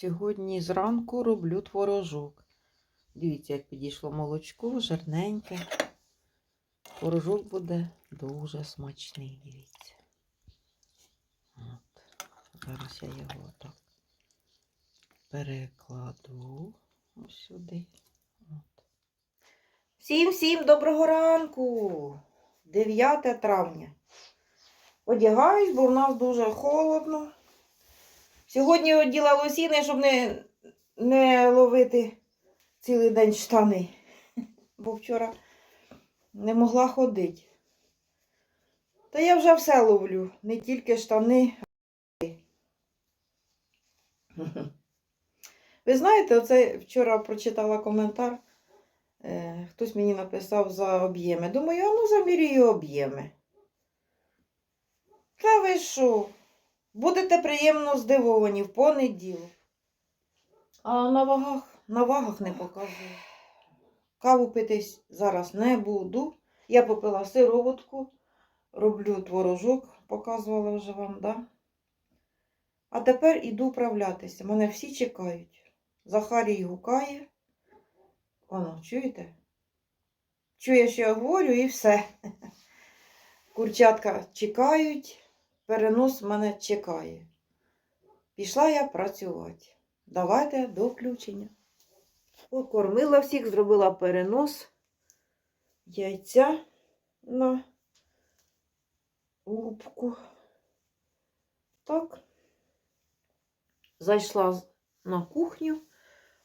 Сьогодні зранку роблю творожок. Дивіться, як підійшло молочко, жирненьке. Творожок буде дуже смачний, дивіться. От. Зараз я його так перекладу ось сюди. Всім всім доброго ранку! 9 травня. Одягаюсь, бо в нас дуже холодно. Сьогодні оділа лосіни, щоб не, не ловити цілий день штани. Бо вчора не могла ходити. Та я вже все ловлю, не тільки штани. Ви знаєте, оце вчора прочитала коментар. Е, хтось мені написав за об'єми. Думаю, а ну замірюю об'єми. Та ви що? Будете приємно здивовані в понеділок. А на вагах, на вагах не показую. Каву пити зараз не буду. Я попила сироватку, роблю творожок, показувала вже вам, да? А тепер іду вправлятися. Мене всі чекають. Захарій гукає. Воно, чуєте? Чує, що я говорю, і все. Курчатка чекають перенос мене чекає. Пішла я працювати. Давайте до включення. Покормила всіх, зробила перенос яйця на лупку. Так. Зайшла на кухню.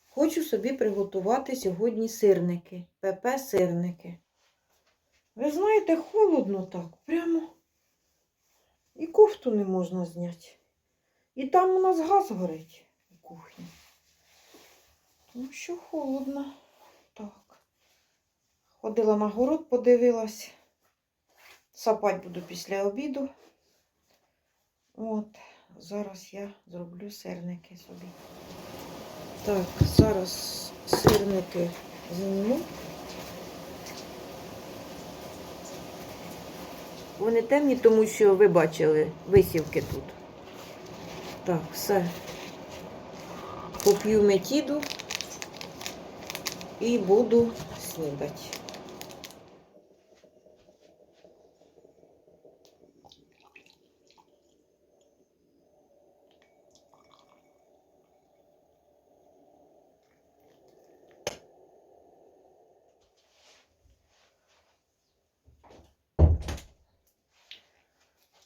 Хочу собі приготувати сьогодні сирники, ПП-сирники. Ви знаєте, холодно так, прямо. І кофту не можна зняти. І там у нас газ горить у кухні. Тому що холодно. Так. Ходила на город, подивилась. Сапать буду після обіду. От, зараз я зроблю сирники собі. Так, зараз сирники зніму. Вони темні, тому що ви бачили висівки тут. Так, все. Поп'ю метіду і буду снідати.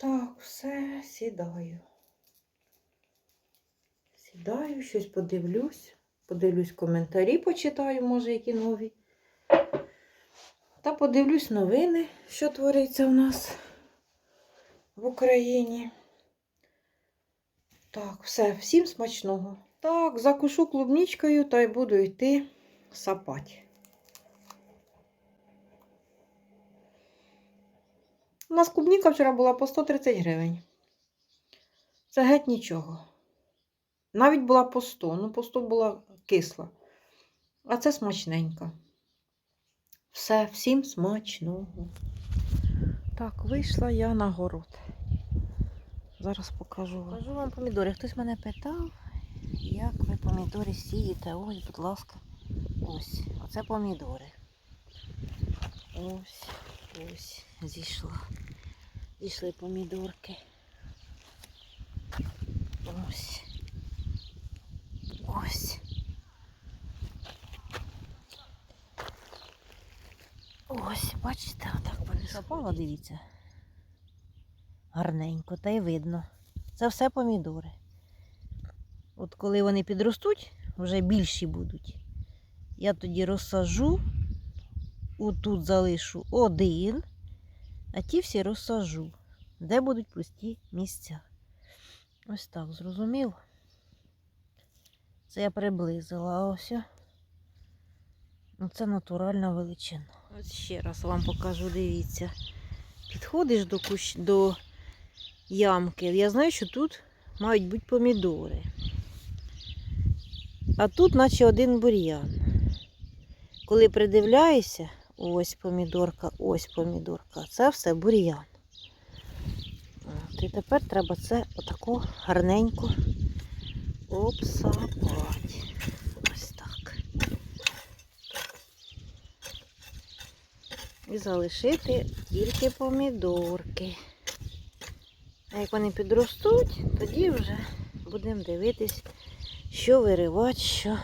Так, сідаю. Сідаю, щось подивлюсь. Подивлюсь коментарі, почитаю, може, які нові. Та подивлюсь новини, що твориться в нас в Україні. Так, все, всім смачного. Так, закушу клубничкою та й буду йти сапати. У нас клубніка вчора була по 130 гривень. Це геть нічого. Навіть була по 100, ну по 100 була кисла. А це смачненько. Все, всім смачного. Так, вийшла я на город. Зараз покажу вам. Покажу вам помідори. Хтось мене питав, як ви помідори сієте. Ось, будь ласка. Ось. Оце помідори. Ось, ось, зійшла. Зійшли помідорки. Ось. Ось. Ось, бачите, отак пересапала, дивіться. Гарненько, та й видно. Це все помідори. От коли вони підростуть, вже більші будуть. Я тоді розсажу, отут залишу один, а ті всі розсажу, де будуть пусті місця. Ось так, зрозумів? Це я приблизила ось. Це натуральна величина. Ось ще раз вам покажу, дивіться. Підходиш до кущ... до ямки. Я знаю, що тут мають бути помідори. А тут, наче один бур'ян. Коли придивляєшся, ось помідорка, ось помідорка, це все бур'ян. І тепер треба це отако гарненько обсапати. Ось так. І залишити тільки помідорки. А як вони підростуть, тоді вже будемо дивитись, що виривати, що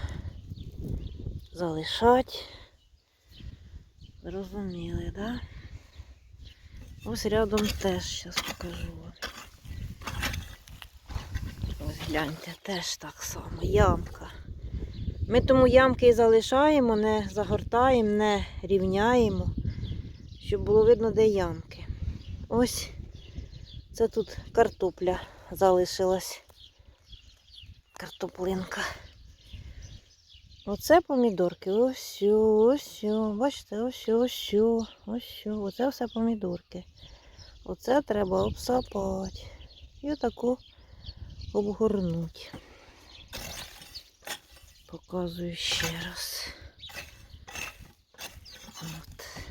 залишати. Зрозуміли, так? Да? Ось рядом теж зараз покажу. Ось гляньте, теж так само, ямка. Ми тому ямки і залишаємо, не загортаємо, не рівняємо, щоб було видно, де ямки. Ось це тут картопля залишилась. Картоплинка. Оце помідорки. Ось, ось. Бачите, ось, ось, ось. Оце все помідорки. Оце треба обсапати. І отаку обгорнуть. Показую ще раз. От.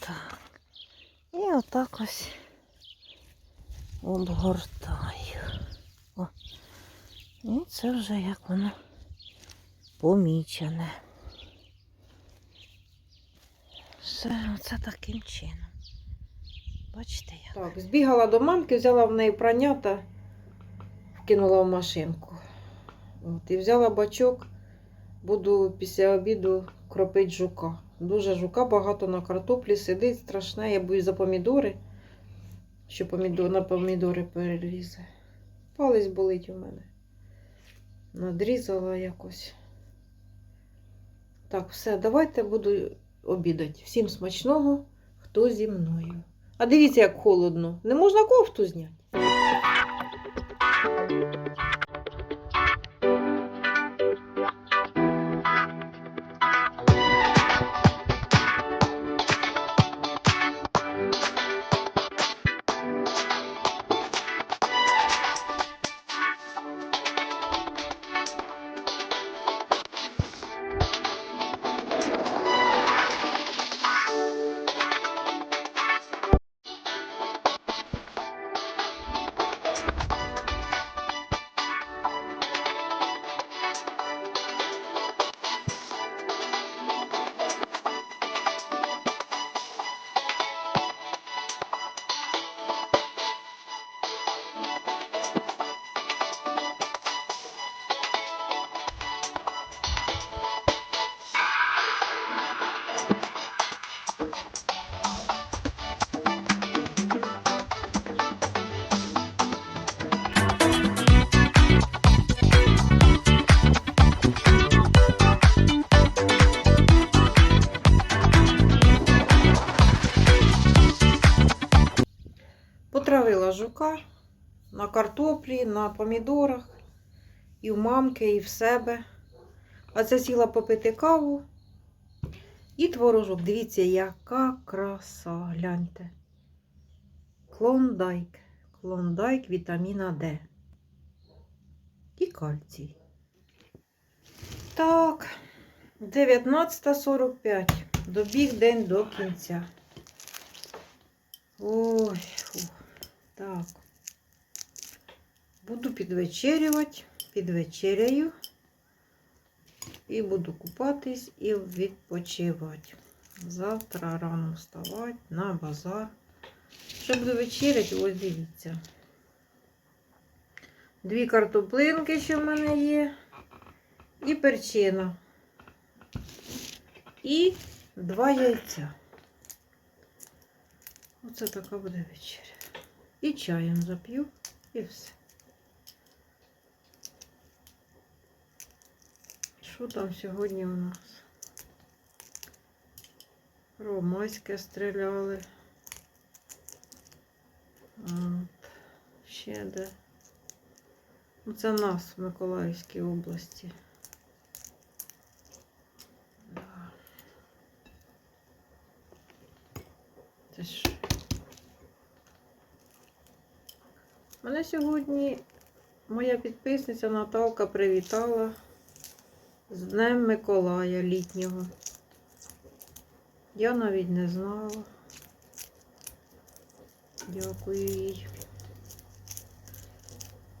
Так. І отак ось обгортаю. О. І це вже як воно помічене. Все, оце таким чином. Бачите як? Так, збігала до мамки, взяла в неї прання та вкинула в машинку. От, і взяла бачок, буду після обіду кропити жука. Дуже жука багато на картоплі сидить, страшне, я боюсь за помідори, що помідор, на помідори перелізе. Палець болить у мене. Надрізала якось. Так, все, давайте буду обідати. Всім смачного, хто зі мною. А дивіться, як холодно. Не можна кофту зняти. Потравила на картоплі, на помідорах, і в мамки, і в себе. А це сіла попити каву. І творожок. Дивіться, яка краса. Гляньте. Клондайк. Клондайк вітаміна Д. І кальцій. Так, 19.45. Добіг день до кінця. Ой, фу. Так. Буду підвечерювати, підвечеряю. І буду купатись і відпочивати. Завтра рано вставати на базар. Що буду вечеряти, ось дивіться. Дві картоплинки, що в мене є, і перчина. І два яйця. Оце така буде вечеря. І чаєм зап'ю, і все. Що там сьогодні у нас? Ромаське стріляли. От. Ще де. Ну, це нас в Миколаївській області. Да. Це ж. Сьогодні моя підписниця Наталка привітала з Днем Миколая літнього. Я навіть не знала. Дякую їй.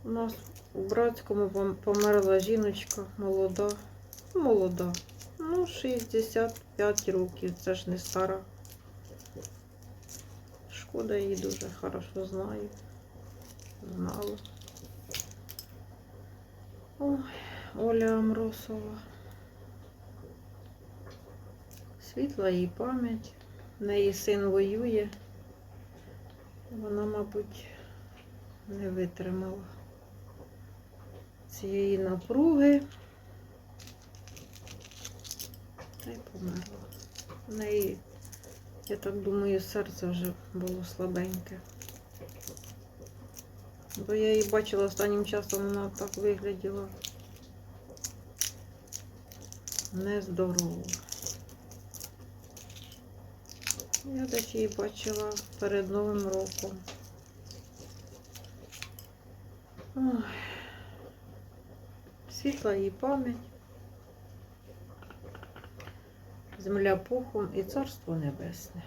У нас у братському померла жіночка молода. Молода. Ну, 65 років. Це ж не стара. Шкода її дуже хорошо знаю. Знала. Ой, Оля Амросова. Світла їй пам'ять. В неї син воює. Вона, мабуть, не витримала цієї напруги. Та й померла. В неї, я так думаю, серце вже було слабеньке. Бо я її бачила останнім часом, вона так вигляділа нездорово. Я десь її бачила перед Новим роком. Ой. Світла її пам'ять. Земля пухом і царство небесне.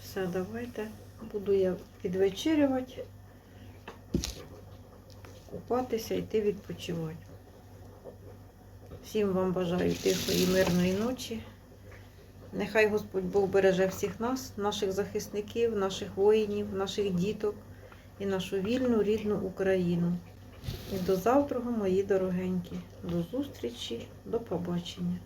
Все, давайте. Буду я підвечерювати, купатися, йти відпочивати. Всім вам бажаю тихої, мирної ночі. Нехай Господь Бог береже всіх нас, наших захисників, наших воїнів, наших діток і нашу вільну рідну Україну. І до завтра, мої дорогенькі. До зустрічі, до побачення.